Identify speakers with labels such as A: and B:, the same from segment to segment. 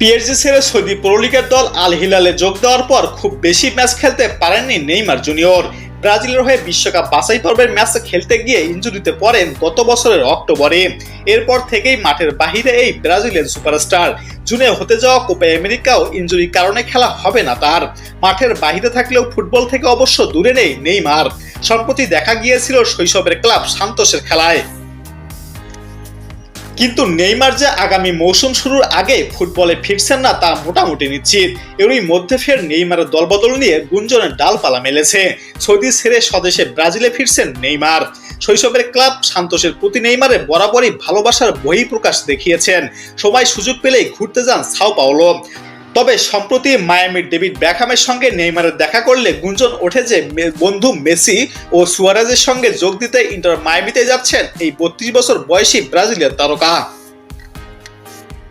A: PSG ছেড়ে Saudi প্রলিগের দল আল হিলালে যোগ দেওয়ার পর খুব বেশি ম্যাচ খেলতে পারেননি নেইমার জুনিয়র ব্রাজিলের হয়ে বিশ্বকাপ বাছাই পর্বের ম্যাচ খেলতে গিয়ে ইঞ্জুরিতে পড়েন গত বছরের অক্টোবরে। এরপর থেকেই মাঠের বাহিরে এই ব্রাজিলিয়ান সুপারস্টার জুনে হতে যাওয়া কোপা আমেরিকাও ইঞ্জুরির কারণে খেলা হবে না তার। মাঠের বাহিরে থাকলেও ফুটবল থেকে অবশ্য দূরে নেই নেইমার সম্প্রতি দেখা গিয়েছিল শৈশবের ক্লাব সান্তোসের খেলায়। কিন্তু নেইমার যে আগামী মৌসুম শুরুর আগে ফুটবলে ফিরছেন না তা মোটামুটি নিশ্চিত। এরই মধ্যে ফের নেইমারের দলবদল নিয়ে গুঞ্জনের ডালপালা মেলেছে। সৌদি ছেড়ে স্বদেশে ব্রাজিলে ফিরছেন নেইমার। শৈশবের ক্লাব সান্তোষের প্রতি নেইমারে বরাবরই ভালোবাসার বহিঃপ্রকাশ দেখিয়েছেন। সবাই সুযোগ পেলেই ঘুরতে যান সাও পাওলো। তবে সম্প্রতি মায়ামির ডেভিড ব্যাকহামের সঙ্গে নেইমারের দেখা করলে গুঞ্জন ওঠে যে বন্ধু মেসি ও সুয়ারাজের সঙ্গে যোগ দিতে ইন্টার মায়ামিতে যাচ্ছেন এই বত্রিশ বছর বয়সী ব্রাজিলিয়ান তারকা।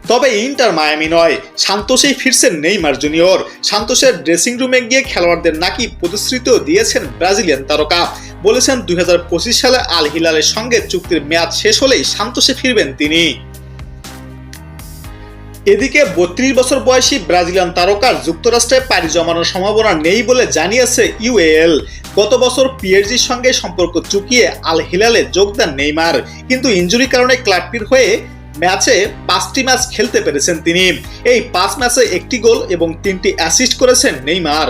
A: তবে ইন্টার মায়ামি নয় সান্তোষেই ফিরছেন নেইমার জুনিয়র। সান্তোষের ড্রেসিং রুমে গিয়ে খেলোয়াড়দের নাকি প্রতিশ্রুতিও দিয়েছেন ব্রাজিলিয়ান তারকা। বলেছেন দুই হাজার পঁচিশ সালে আল হিলালের সঙ্গে চুক্তির মেয়াদ শেষ হলেই সান্তোষে ফিরবেন তিনি। এদিকে বত্রিশ বছর বয়সী ব্রাজিলিয়ান তারকার যুক্তরাষ্ট্রে পাড়ি জমানোর সম্ভাবনা নেই বলে জানিয়েছে ইউএএল গত বছর পিএরজির সঙ্গে সম্পর্ক চুকিয়ে আল হিলালে যোগ দেন নেইমার। কিন্তু ইঞ্জুরির কারণে ক্লাবটির হয়ে ম্যাচে পাঁচটি ম্যাচ খেলতে পেরেছেন তিনি। এই পাঁচ ম্যাচে একটি গোল এবং তিনটি অ্যাসিস্ট করেছেন নেইমার।